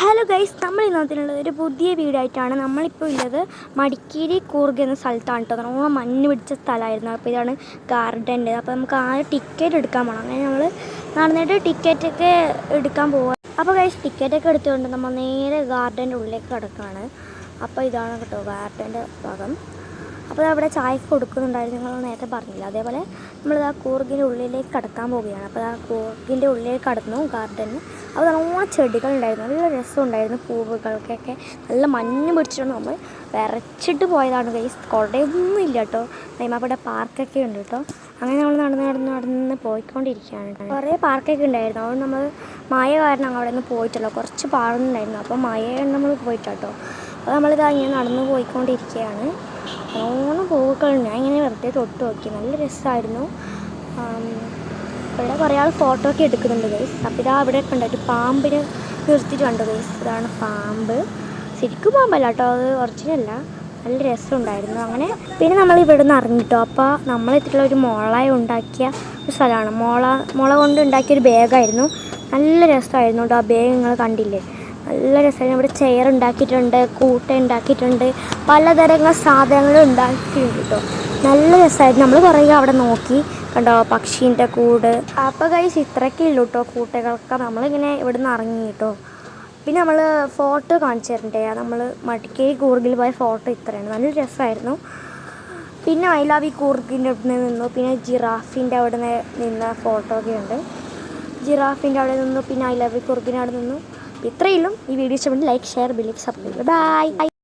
Hello guys നമ്മൾ ഇന്നത്തിനുള്ളത് ഒരു പുതിയ വീടായിട്ടാണ് നമ്മളിപ്പോൾ ഉള്ളത്. മടിക്കേരി കൂർഗ് എന്ന സ്ഥലത്താണ് കേട്ടോ നമ്മൾ മഞ്ഞ് പിടിച്ച സ്ഥലമായിരുന്നു. അപ്പോൾ ഇതാണ് ഗാർഡന്റെ അപ്പോൾ നമുക്ക് ആ ടിക്കറ്റ് എടുക്കാൻ പോകണം അങ്ങനെ നമ്മൾ നടന്നിട്ട് ടിക്കറ്റൊക്കെ എടുക്കാൻ പോവാം. അപ്പോൾ ഗൈസ് ടിക്കറ്റൊക്കെ എടുത്തുകൊണ്ട് നമ്മൾ നേരെ ഗാർഡന്റെ ഉള്ളിലേക്ക് കിടക്കുകയാണ് അപ്പോൾ ഇതാണ് കേട്ടോ ഗാർഡന്റെ ഭാഗം. അപ്പോൾ അവിടെ ചായക്ക് കൊടുക്കുന്നുണ്ടായിരുന്നു നിങ്ങൾ നേരത്തെ പറഞ്ഞില്ല. അതേപോലെ നമ്മൾ ആ കൂർഗിന്റെ ഉള്ളിലേക്ക് കടക്കാൻ പോവുകയാണ്. അപ്പോൾ ആ കൂർഗിന്റെ ഉള്ളിലേക്ക് കടന്നു ഗാർഡന് അപ്പോൾ നല്ലോണം ചെടികളുണ്ടായിരുന്നു നല്ല രസമുണ്ടായിരുന്നു പൂവുകൾക്കൊക്കെ. നല്ല മഞ്ഞ് പിടിച്ചിട്ടുണ്ട്. നമ്മൾ വിറച്ചിട്ട് പോയതാണ് കൈസ് കുടയൊന്നും ഇല്ല കേട്ടോ. അവിടെ പാർക്കൊക്കെ ഉണ്ട് കേട്ടോ. അങ്ങനെ നമ്മൾ നടന്ന് നടന്ന് നടന്ന് പോയിക്കൊണ്ടിരിക്കുകയാണ്. കുറേ പാർക്കൊക്കെ ഉണ്ടായിരുന്നു. അതുകൊണ്ട് നമ്മൾ മായ കാരണം അവിടെ നിന്ന് പോയിട്ടല്ലോ. കുറച്ച് പാടുന്നുണ്ടായിരുന്നു അപ്പോൾ മായ നമ്മൾ പോയിട്ടോ അപ്പോൾ നമ്മളിതാ ഇങ്ങനെ നടന്ന് പോയിക്കൊണ്ടിരിക്കുകയാണ്. നല്ലോണം പൂക്കളുണ്ട് ഞാൻ ഇങ്ങനെ വെറുതെ തൊട്ട് നോക്കി. നല്ല രസമായിരുന്നു. ഇവിടെ കുറേ ആൾ ഫോട്ടോ ഒക്കെ എടുക്കുന്നുണ്ട് ഗൈസ് അപ്പോൾ ഇതാ അവിടെ ഒക്കെ ഉണ്ട് ഒരു പാമ്പിനെ നിർത്തിയിട്ടുണ്ട് ഗൈസ് ഇതാണ് പാമ്പ്. ശരിക്കും പാമ്പല്ല കേട്ടോ. അത് ഒറിജിനല്ല നല്ല രസമുണ്ടായിരുന്നു. അങ്ങനെ പിന്നെ നമ്മൾ ഇവിടെ നിന്ന് ഇറങ്ങിട്ടോ അപ്പോൾ നമ്മളെത്തിയിട്ടുള്ള ഒരു മുള ഉണ്ടാക്കിയ ഒരു സ്ഥലമാണ്. മുള മുള കൊണ്ട് ഉണ്ടാക്കിയ ഒരു ബാഗായിരുന്നു നല്ല രസമായിരുന്നു കേട്ടോ ആ ബാഗ് നിങ്ങൾ കണ്ടില്ലേ? നല്ല രസമാണ് ഇവിടെ ചെയർ ഉണ്ടാക്കിയിട്ടുണ്ട് കൂട്ട ഉണ്ടാക്കിയിട്ടുണ്ട്. പലതരങ്ങൾ സാധനങ്ങൾ ഉണ്ടാക്കിയിട്ടുണ്ട് കേട്ടോ നല്ല രസമായിരുന്നു. നമ്മൾ കുറേ അവിടെ നോക്കി. കണ്ടോ പക്ഷീന്റെ കൂട്. അപ്പോൾ കൈസ് ഇത്രയൊക്കെ ഉള്ളൂ കേട്ടോ കൂട്ടകളൊക്കെ നമ്മളിങ്ങനെ ഇവിടെ നിന്ന് ഇറങ്ങി കേട്ടോ പിന്നെ നമ്മൾ ഫോട്ടോ കാണിച്ചു തരണ്ടേ? നമ്മൾ മടിക്കേരി കൂർഗിൽ പോയ ഫോട്ടോ ഇത്രയാണ്. നല്ല രസമായിരുന്നു. പിന്നെ ഐ ലവ് ഈ കൂർഗിന്റെ അവിടെ നിന്ന്. നിന്നു പിന്നെ ജിറാഫിന്റെ അവിടെ നിന്ന് നിന്ന ഫോട്ടോ ഒക്കെ ഉണ്ട്. ജിറാഫിന്റെ അവിടെ നിന്നു. പിന്നെ ഐ ലവ് ഈ കുറുകിന്റെ അവിടെ നിന്നു. ഇത്രയും ഈ വീഡിയോ ഇഷ്ടപ്പെട്ട് ലൈക്ക് ഷെയർ ബില്ലേക്ക് സബ്സ്ക്രൈബ് ബൈ